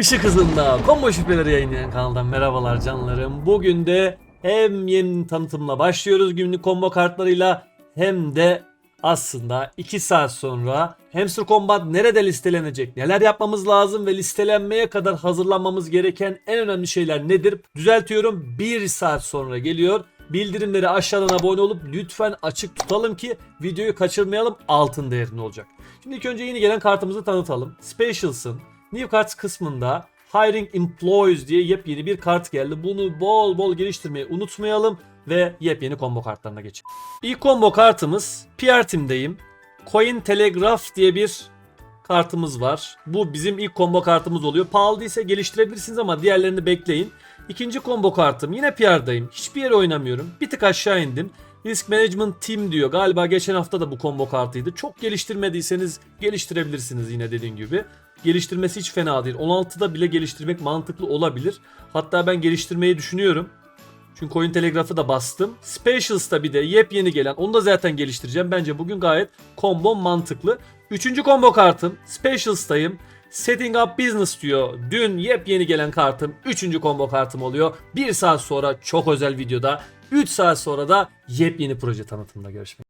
Işık hızında combo şüpheleri yayınlayan kanaldan merhabalar canlarım. Bugün de hem yeni tanıtımla başlıyoruz günlük combo kartlarıyla hem de aslında 2 saat sonra Hamster Combat nerede listelenecek, neler yapmamız lazım ve listelenmeye kadar hazırlanmamız gereken en önemli şeyler nedir? Düzeltiyorum 1 saat sonra geliyor. Bildirimleri aşağıdan abone olup lütfen açık tutalım ki videoyu kaçırmayalım altın değerinde olacak. Şimdi ilk önce yeni gelen kartımızı tanıtalım. Specials'ın New Cards kısmında Hiring Employees diye yepyeni bir kart geldi. Bunu bol bol geliştirmeyi unutmayalım ve yepyeni combo kartlarına geçelim. İlk combo kartımız PR Team'deyim. Coin Telegraph diye bir kartımız var. Bu bizim ilk combo kartımız oluyor. Pahalı değilse geliştirebilirsiniz ama diğerlerini bekleyin. İkinci combo kartım yine PR'dayım. Hiçbir yere oynamıyorum. Bir tık aşağı indim. Risk Management Team diyor. Galiba geçen hafta da bu combo kartıydı. Çok geliştirmediyseniz geliştirebilirsiniz yine dediğim gibi. Geliştirmesi hiç fena değil. 16'da bile geliştirmek mantıklı olabilir. Hatta ben geliştirmeyi düşünüyorum. Çünkü Coin Telegraph'ı da bastım. Specials'ta bir de yepyeni gelen onu da zaten geliştireceğim. Bence bugün gayet combo mantıklı. Üçüncü combo kartım Specials'tayım. Setting Up Business diyor. Dün yepyeni gelen kartım. Üçüncü combo kartım oluyor. Bir saat sonra çok özel videoda. 3 saat sonra da yepyeni proje tanıtımında görüşmek